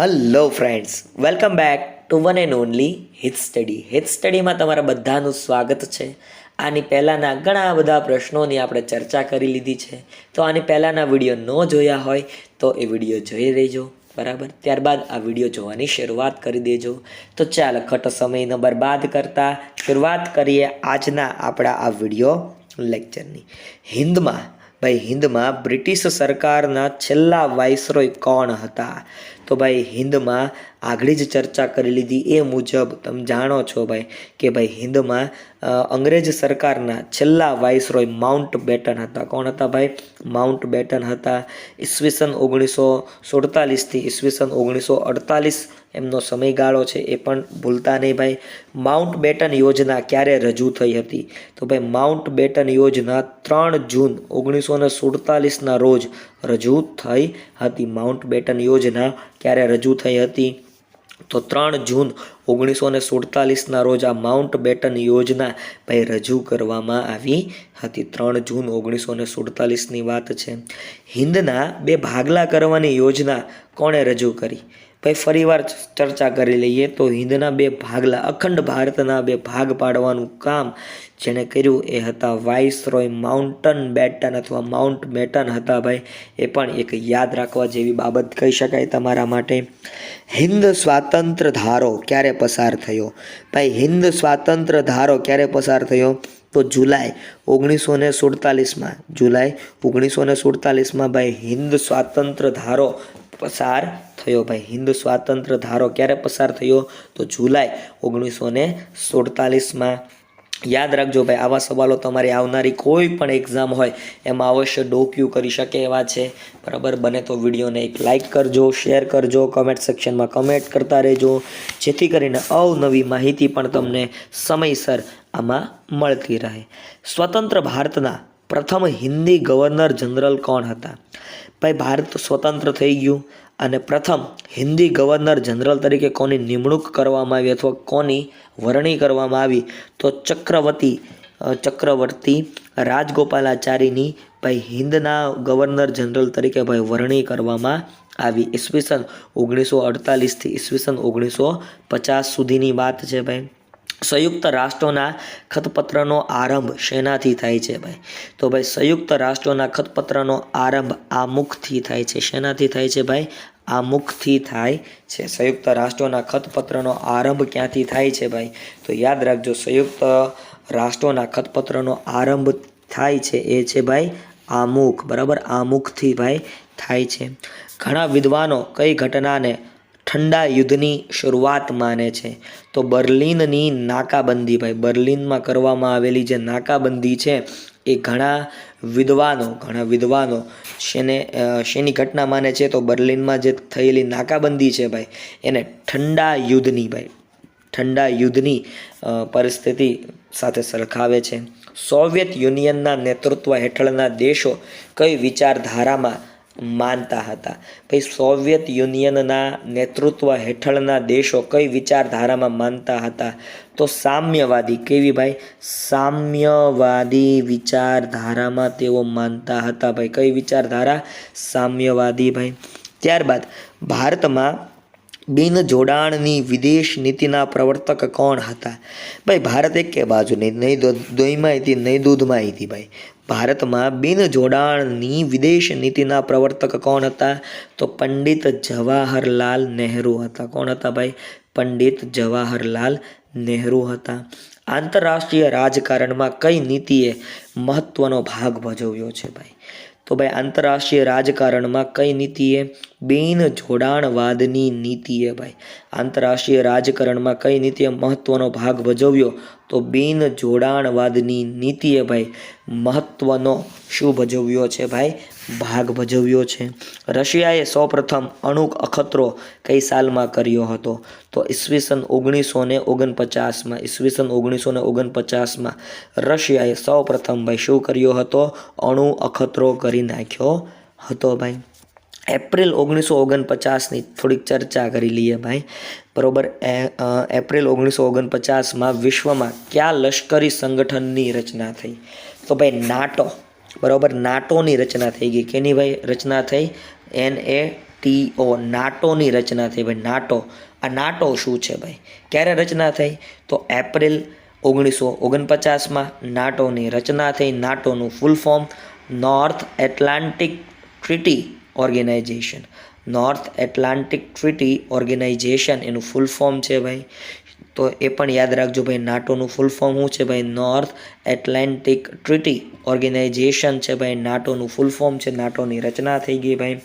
Hello friends welcome back to one and only hit study hit સ્ટડીમાં તમારા બધાનું સ્વાગત છે. આની પહેલાંના ઘણા બધા પ્રશ્નોની આપણે ચર્ચા કરી લીધી છે. તો આની પહેલાંના વીડિયો ન જોયા હોય તો એ વીડિયો જોઈ રહેજો બરાબર? ત્યારબાદ આ વીડિયો જોવાની શરૂઆત કરી દેજો. તો ચાલો, ખોટો સમય ન બરબાદ કરતા શરૂઆત કરીએ આજના આપણા આ વીડિયો લેક્ચરની. હિન્દમાં, ભાઈ હિન્દમાં બ્રિટિશ સરકારના છેલ્લા વાઇસરોય કોણ હતા? તો ભાઈ હિન્દમાં આગળ જ ચર્ચા કરી લીધી એ મુજબ તમે જાણો છો ભાઈ કે ભાઈ હિન્દમાં અંગ્રેજ સરકારના છેલ્લા વાઇસરોય માઉન્ટ બેટન હતા. કોણ હતા ભાઈ? માઉન્ટ બેટન હતા ઈસવીસન ઓગણીસો સુડતાલીસથી ઈસવીસન ઓગણીસો અડતાલીસ. એમનો સમયગાળો છે એ પણ ભૂલતા નહીં ભાઈ. માઉન્ટ બેટન યોજના ક્યારે રજૂ થઈ હતી? તો ભાઈ માઉન્ટ બેટન યોજના ત્રણ જૂન ઓગણીસો ને સુડતાલીસના રોજ રજૂ થઈ હતી. માઉન્ટ બેટન યોજના ક્યારે રજૂ થઈ હતી? તો ત્રણ જૂન ઓગણીસો ને સુડતાલીસના રોજ આ માઉન્ટ બેટન યોજના ભાઈ રજૂ કરવામાં આવી હતી. ત્રણ જૂન ઓગણીસો સુડતાલીસની વાત છે. હિન્દના બે ભાગલા કરવાની યોજના કોણે રજૂ કરી? ભાઈ ફરીવાર ચર્ચા કરી લઈએ તો હિન્દના બે ભાગલા, અખંડ ભારતના બે ભાગ પાડવાનું કામ જેણે કર્યું એ હતા વાઇસરોય માઉન્ટન બેટન અથવા માઉન્ટ બેટન હતા ભાઈ. એ પણ એક યાદ રાખવા જેવી બાબત કહી શકાય તમારા માટે. હિન્દ સ્વાતંત્ર ધારો ક્યારે પસાર થયો? ભાઈ, હિન્દ સ્વાતંત્ર ધારો ક્યારે પસાર થયો? તો જુલાઈ ઓગણીસો ને સુડતાલીસમાં. જુલાઈ ઓગણીસો ને સુડતાલીસમાં ભાઈ, હિન્દ સ્વાતંત્ર ધારો પસાર થયો ભાઈ. હિન્દ સ્વાતંત્ર ધારો ક્યારે પસાર થયો? તો જુલાઈ ઓગણીસો ને સુડતાલીસમાં. યાદ રાખજો ભાઈ, આવા સવાલો તમારી આવનારી કોઈ પણ એક્ઝામ હોય, એમાં અવશ્ય ડોક્યુ કરી શકે એવા છે. બરાબર? બને તો વિડીયોને એક લાઇક કરજો શેર કરજો કમેન્ટ સેક્શનમાં કમેન્ટ કરતા રહેજો, જેથી કરીને અવનવી માહિતી પણ તમને સમયસર આમાં મળતી રહે. સ્વતંત્ર ભારતના પ્રથમ હિન્દી ગવર્નર જનરલ કોણ હતા? ભાઈ, ભારત સ્વતંત્ર થઈ ગયું. અને પ્રથમ હિન્દી ગવર્નર જનરલ તરીકે કોની નિમણૂક કરવામાં આવી અથવા કોની વરણી કરવામાં આવી, તો ચક્રવર્તી ચક્રવર્તી રાજગોપાલાચારીની ભાઈ હિન્દના ગવર્નર જનરલ તરીકે ભાઈ વરણી કરવામાં આવી. ઈસવીસન ઓગણીસો અડતાલીસથી ઈસવીસન ઓગણીસો પચાસ સુધીની વાત છે ભાઈ. સંયુક્ત રાષ્ટ્રોના ખતપત્રનો આરંભ શેનાથી થાય છે ભાઈ? તો ભાઈ સંયુક્ત રાષ્ટ્રોના ખતપત્રનો આરંભ આમુખથી થાય છે. શેનાથી થાય છે ભાઈ? આમુખથી થાય છે. સંયુક્ત રાષ્ટ્રોના ખતપત્રનો આરંભ ક્યાંથી થાય છે ભાઈ? તો યાદ રાખજો, સંયુક્ત રાષ્ટ્રોના ખતપત્રનો આરંભ થાય છે એ છે ભાઈ આમુખ. બરાબર? આમુખથી ભાઈ થાય છે. ઘણા વિદ્વાનો કઈ ઘટનાને ઠંડા યુદ્ધની શરૂઆત માને છે. તો બર્લિનની નાકાબંધી ભાઈ, બર્લિનમાં કરવામાં આવેલી જે નાકાબંધી છે, એ ઘણા વિદ્વાનો ઘણા વિદ્વાનો શેને શેની ઘટના માને છે? તો બર્લિનમાં જે થયેલી નાકાબંધી છે ભાઈ, એને ઠંડા યુદ્ધની ભાઈ, ઠંડા યુદ્ધની પરિસ્થિતિ સાથે સરખાવે છે. સોવિયત યુનિયનના નેતૃત્વ હેઠળના દેશો કઈ વિચારધારામાં માનતા હતા. ભાઈ સોવિયત યુનિયનના નેતૃત્વ હેઠળના દેશો કઈ વિચારધારામાં માનતા હતા? તો સામ્યવાદી, કેવી ભાઈ? સામ્યવાદી વિચારધારામાં તેઓ માનતા હતા ભાઈ. કઈ વિચારધારા? સામ્યવાદી ભાઈ. ત્યારબાદ ભારતમાં બિન જોડાણની વિદેશ નીતિના પ્રવર્તક કોણ હતા? ભાઈ, ભારત એક કે બાજુ? નહીં નહીં દોઈમાં હતી, નહીં દૂધમાં હતી ભાઈ. ભારતમાં બિન જોડાણની વિદેશ નીતિના પ્રવર્તક કોણ હતા? તો પંડિત જવાહરલાલ નહેરુ હતા. કોણ હતા ભાઈ? પંડિત જવાહરલાલ નહેરુ હતા. આંતરરાષ્ટ્રીય રાજકારણમાં કઈ નીતિએ મહત્ત્વનો ભાગ ભજવ્યો છે ભાઈ? તો ભાઈ આંતરરાષ્ટ્રીય રાજકારણમાં કઈ નીતિએ બિન જોડાણવાદની નીતિએ ભાઈ? આંતરરાષ્ટ્રીય રાજકારણમાં કઈ નીતિએ મહત્વનો ભાગ ભજવ્યો? તો બિન જોડાણવાદની નીતિએ ભાઈ મહત્વનો શું ભજવ્યો છે ભાઈ? ભાગ ભજવ્યો છે. રશિયાએ સૌપ્રથમ અણુ અખતરો કઈ સાલમાં કર્યો હતો. તો ઈસવીસન ઓગણીસો ને ઓગણપચાસમાં, ઈસવીસન ઓગણીસો ને ઓગણપચાસમાં રશિયાએ સૌપ્રથમ ભાઈ શું કર્યો હતો, અણુ અખતરો કરી નાખ્યો હતો ભાઈ. એપ્રિલ ઓગણીસો ઓગણપચાસની થોડીક ચર્ચા કરી લઈએ ભાઈ. બરોબર એપ્રિલ ઓગણીસો ઓગણપચાસમાં વિશ્વમાં કયા લશ્કરી સંગઠનની રચના થઈ? તો ભાઈ, નાટો. બરોબર, નાટોની રચના થઈ ગઈ. કેની ભાઈ રચના થઈ? એન એ ટી ઓ નાટોની રચના થઈ ભાઈ, નાટો. આ નાટો શું છે ભાઈ? ક્યારે રચના થઈ? તો એપ્રિલ ઓગણીસો ઓગણપચાસમાં નાટોની રચના થઈ. નાટોનું full form North Atlantic Treaty Organization North Atlantic Treaty Organization એનું ફૂલ ફોર્મ છે ભાઈ. તો એ પણ યાદ રાખજો ભાઈ, નાટોનું ફૂલ ફોર્મ શું છે ભાઈ? નોર્થ એટલાન્ટિક ટ્રીટી ઓર્ગેનાઇઝેશન છે ભાઈ, નાટોનું ફૂલ ફોર્મ છે, નાટોની રચના થઈ ગઈ ભાઈ.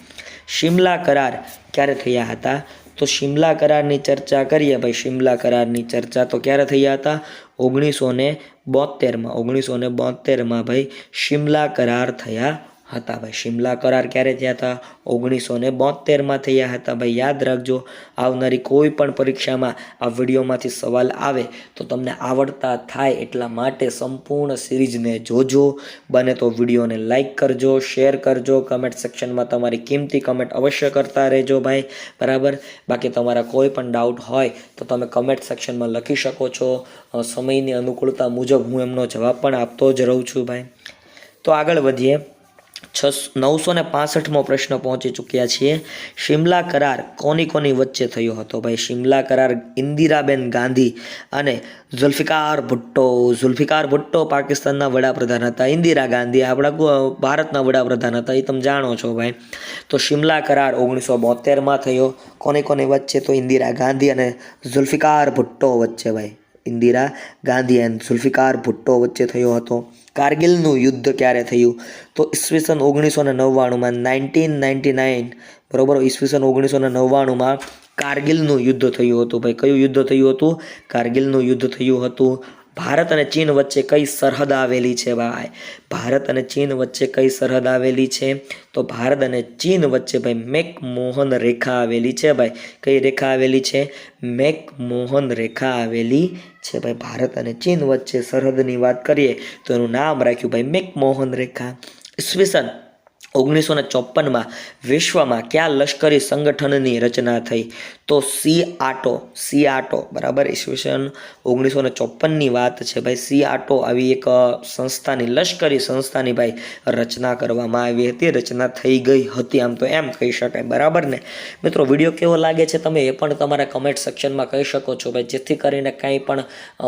શિમલા કરાર ક્યારે થયા હતા? તો શિમલા કરારની ચર્ચા કરીએ ભાઈ, શિમલા કરારની ચર્ચા તો ક્યારે થયા હતા? ઓગણીસો ને બોતેરમાં ઓગણીસો ને બોતેરમાં ભાઈ, શિમલા કરાર થયા હતા. ભાઈ શિમલા કરાર ક્યારે થયા હતા? ઓગણીસો ને બોતેરમાં થયા હતા. ભાઈ યાદ રાખજો, આવનારી કોઈ પણ પરીક્ષામાં આ વિડીયોમાંથી સવાલ આવે તો તમને આવડતા થાય એટલા માટે સંપૂર્ણ સિરીઝને જોજો. બને તો વિડીયોને લાઇક કરજો, શેર કરજો, કમેન્ટ સેક્શનમાં તમારી કિંમતી કમેન્ટ અવશ્ય કરતા રહેજો ભાઈ. બરાબર? બાકી તમારા કોઈ પણ ડાઉટ હોય તો તમે કમેન્ટ સેક્શનમાં લખી શકો છો. સમયની અનુકૂળતા મુજબ હું એમનો જવાબ પણ આપતો જ રહું છું ભાઈ. તો આગળ વધીએ. છસ, નવસો ને પાસઠમો પ્રશ્ન પહોંચી ચૂક્યા છીએ. શિમલા કરાર કોની કોની વચ્ચે થયો હતો? ભાઈ, શિમલા કરાર ઇન્દિરાબેન ગાંધી અને ઝુલ્ફિકાર ભુટ્ટો. ઝુલ્ફિકાર ભુટ્ટો પાકિસ્તાનના વડાપ્રધાન હતા. ઇન્દિરા ગાંધી આપણા ભારતના વડાપ્રધાન હતા. એ તમે જાણો છો ભાઈ. તો શિમલા કરાર ઓગણીસો બોતેરમાં થયો. કોની કોની વચ્ચે? તો ઇન્દિરા ગાંધી અને ઝુલ્ફિકાર ભુટ્ટો વચ્ચે, ભાઈ. ઇન્દિરા ગાંધી એન્ડ ઝુલ્ફિકાર ભુટ્ટો વચ્ચે થયો હતો. કારગિલનું યુદ્ધ ક્યારે થયું? તો ઈસવીસન ઓગણીસો ને નવ્વાણુંમાં નાઇન્ટીન નાઇન્ટી નાઇન બરોબર? ઈસવીસન ઓગણીસો ને નવ્વાણુંમાં કારગિલનું યુદ્ધ થયું હતું. ભાઈ, કયું યુદ્ધ થયું હતું? કારગિલનું યુદ્ધ થયું હતું ભારત અને ચીન વચ્ચે કઈ સરહદ આવેલી છે ભાઈ? ભારત અને ચીન વચ્ચે કઈ સરહદ આવેલી છે? તો ભારત અને ચીન વચ્ચે ભાઈ મેક મોહન રેખા આવેલી છે ભાઈ. કઈ રેખા આવેલી છે? મેક મોહન રેખા આવેલી છે ભાઈ. ભારત અને ચીન વચ્ચે સરહદની વાત કરીએ તો એનું નામ રાખ્યું ભાઈ મેક મોહન રેખા. ઈસવીસન ઓગણીસો ને ચોપનમાં વિશ્વમાં કયા લશ્કરી સંગઠનની રચના થઈ? તો સી આટો સી આટો, બરાબર? ઈસવીસન ઓગણીસો ને ચોપનની વાત છે ભાઈ. સી આટો આવી એક સંસ્થાની, લશ્કરી સંસ્થાની ભાઈ રચના કરવામાં આવી હતી. રચના થઈ ગઈ હતી, આમ તો એમ કહી શકાય. બરાબર ને? મિત્રો, વીડિયો કેવો લાગે છે તમે એ પણ તમારા કમેન્ટ સેક્શનમાં કહી શકો છો ભાઈ. જેથી કરીને કાંઈ પણ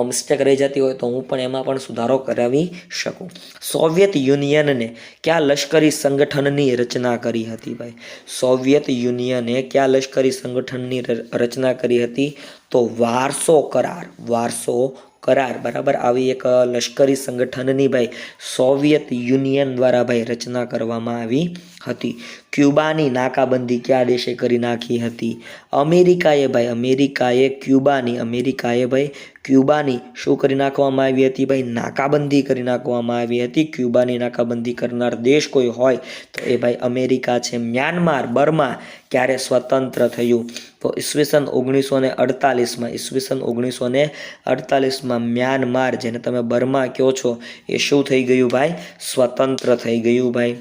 મિસ્ટેક રહી જતી હોય તો હું પણ એમાં પણ સુધારો કરાવી શકું. સોવિયત યુનિયનને કયા લશ્કરી સંગઠનની રચના કરી હતી ભાઈ. સોવિયત યુનિયને કયા લશ્કરી સંગઠનની રચના કરી હતી? તો વારસો કરાર વારસો કરાર, બરાબર? આવી એક લશ્કરી સંગઠનની ભાઈ સોવિયત યુનિયન દ્વારા ભાઈ રચના કરવામાં આવી હતી. ક્યુબાની નાકાબંધી કયા દેશે કરી નાખી હતી? અમેરિકાએ ભાઈ, અમેરિકાએ ક્યુબાની, અમેરિકાએ ભાઈ, ક્યુબાની શું કરી નાખવામાં આવી હતી ભાઈ? નાકાબંધી કરી નાખવામાં આવી હતી. ક્યુબાની નાકાબંધી કરનાર દેશ કોઈ હોય તો એ ભાઈ અમેરિકા છે. મ્યાનમાર, બર્મા ક્યારે સ્વતંત્ર થયું? તો ઈસવીસન ઓગણીસો ને અડતાલીસમાં, ઈસવીસન ઓગણીસો ને અડતાલીસમાં મ્યાનમાર, જેને તમે બર્મા કહો છો, એ શું થઈ ગયું ભાઈ? સ્વતંત્ર થઈ ગયું ભાઈ.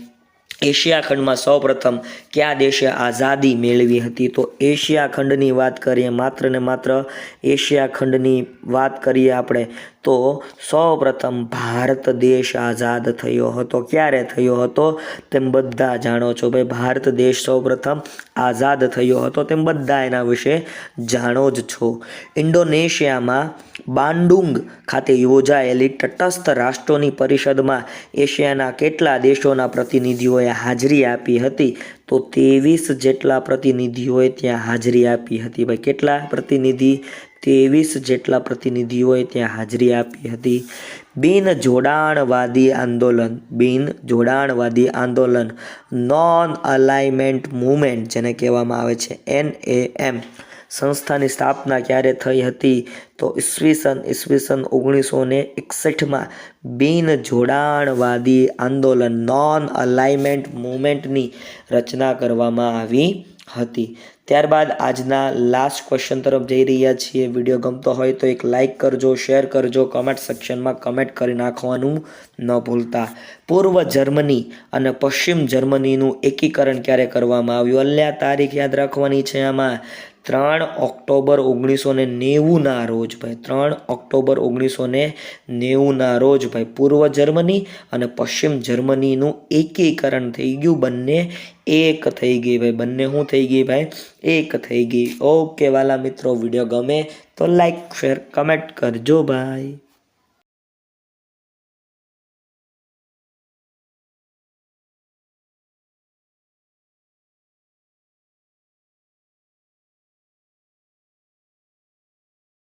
એશિયા ખંડમાં સૌપ્રથમ કયા દેશે આઝાદી મેળવી હતી? તો એશિયા ખંડની વાત કરીએ, માત્ર ને માત્ર એશિયા ખંડની વાત કરીએ આપણે તો સૌપ્રથમ ભારત દેશ આઝાદ થયો હતો. ક્યારે થયો હતો? તેમ બધા જાણો છો ભાઈ, ભારત દેશ સૌપ્રથમ આઝાદ થયો હતો. તેમ બધા એના વિશે જાણો જ છો. ઇન્ડોનેશિયામાં બાંડુંગ ખાતે યોજાયેલી તટસ્થ રાષ્ટ્રોની પરિષદમાં એશિયાના કેટલા દેશોના પ્રતિનિધિઓએ હાજરી આપી હતી? તો ત્રેવીસ જેટલા પ્રતિનિધિઓએ ત્યાં હાજરી આપી હતી. ભાઈ, કેટલા પ્રતિનિધિ ત્રેવીસ જેટલા પ્રતિનિધિઓએ ત્યાં હાજરી આપી હતી. બિન જોડાણવાદી આંદોલન, બિન જોડાણવાદી આંદોલન નોન અલાઇમેન્ટ મુમેન્ટ જેને કહેવામાં આવે છે એન એ એમ સંસ્થાની સ્થાપના ક્યારે થઈ હતી? તો ઈસવીસન ઈસવીસન ઓગણીસો ને એકસઠમાં બિન જોડાણવાદી આંદોલન નોન અલાઇમેન્ટ મુમેન્ટની રચના કરવામાં આવી હતી. ત્યારબાદ આજના લાસ્ટ ક્વેશ્ચન તરફ જઈ રહ્યા છીએ. વીડિયો ગમતો હોય તો એક લાઇક કરજો શેર કરજો કમેન્ટ સેક્શનમાં કમેન્ટ કરી નાખવાનું ન ભૂલતા. પૂર્વ જર્મની અને પશ્ચિમ જર્મનીનું એકીકરણ ક્યારે કરવામાં આવ્યું? અલ્યા તારીખ યાદ રાખવાની છે આમાં. ત્રણ ઓક્ટોબર ઓગણીસો ને નેવુંના રોજ ભાઈ, ત્રણ ઓક્ટોબર ઓગણીસો ને નેવુંના રોજ ભાઈ, પૂર્વ જર્મની અને પશ્ચિમ જર્મનીનું એકીકરણ થઈ ગયું. બંને એક થઈ ગઈ ભાઈ, બંને શું થઈ ગઈ ભાઈ? એક થઈ ગઈ. ઓકે વાલા મિત્રો, વીડિયો ગમે તો લાઈક, શેર, કમેન્ટ કરજો ભાઈ.